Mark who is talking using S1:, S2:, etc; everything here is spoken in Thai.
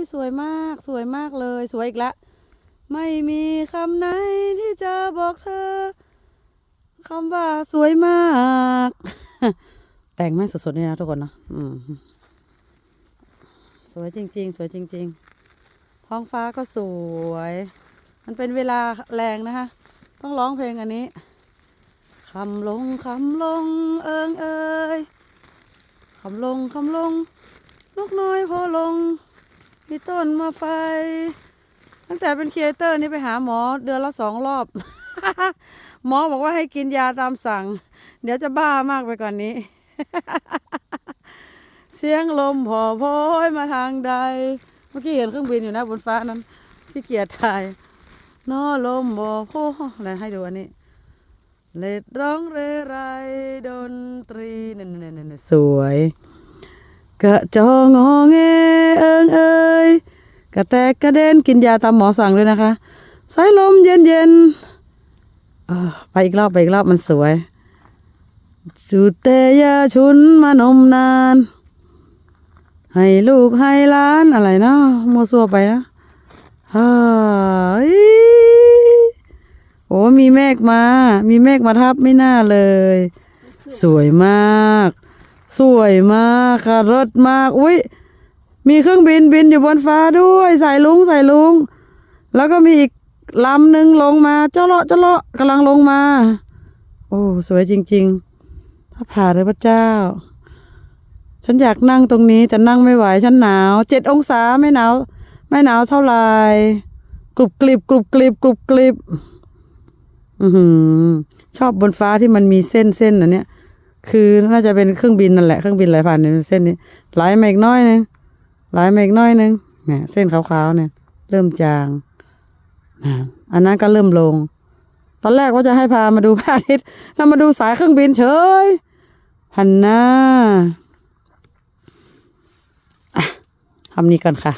S1: ยสวยมากสวยมากเลย สวยอีกละ ไม่มีคำไหนที่จะบอกเธอคำว่าสวยมาก แต่งแม่สดๆนี่นะทุกคนนะสวยจริง ๆ สวยจริง ๆ ท้องฟ้าก็สวย มันเป็นเวลาแรงนะคะ ต้องร้องเพลงอันนี้คำลงคำลงเอิงเอยคำลงคำลงนกน้อยพอลง ที่ต้นมาไฟ ตั้งแต่เป็นครีเอเตอร์นี่ไปหาหมอเดือนละสองรอบ หมอบอกว่าให้กินยาตามสั่ง เดี๋ยวจะบ้ามากไปกว่านนี้ เสียงลมพอโพยมาทางใด เมื่อกี้เห็นเครื่องบินอยู่นะบนฟ้านั้นที่เกียรถ่ายนอลมบ่โพอะไรให้ดูอันนี้เล็ดร้องเรไรดนตรีนั่นๆๆๆสวย กะจองอแงเอิงเอ ยกระแตกกระเด็นกินยาตามหมอสั่งด้วยนะคะ สายลมเย็นเย็นๆไปอีกรอบไปอีกรอบมันสวยจุดเตยาชุนมานมนาน ให้ลูกให้ล้านอะไรนะมัวซัวไปนะฮ่าอีโอ้มีเมฆมา มีเมฆมาทับไม่น่าเลย สวยมาก สวยมากค่ะรถมาก อุ้ย มีเครื่องบินบินอยู่บนฟ้าด้วยใส่ลุงใส่ลุง แล้วก็มีอีกลำหนึ่งลงมา เจ้าเลาะเจ้าเลาะกำลังลงมา โอ้สวยจริงๆพระผ่าเลยพระเจ้า ฉันอยากนั่งตรงนี้แต่นั่งไม่ไหวฉันหนาวเจ็ดองศาไม่หนาวไม่หนาวเท่าไหร่กรุบกริบกรุบกริบกรุบกริบอือชอบบนฟ้าที่มันมีเส้นเส้นอันเนี้ยคือน่าจะเป็นเครื่องบินนั่นแหละเครื่องบินไหลผ่านในเส้นนี้ไหลมาอีกน้อยนึง ไหลมาอีกน้อยหนึงเนี่ยเส้นขาวๆเนี่ย เริ่มจางนะอันนั้นก็เริ่มลง ตอนแรกว่าจะให้พามาดูพระอาทิตย์แล้วมาดูสายเครื่องบินเฉยหันหน้าทำนี้กันค่ะ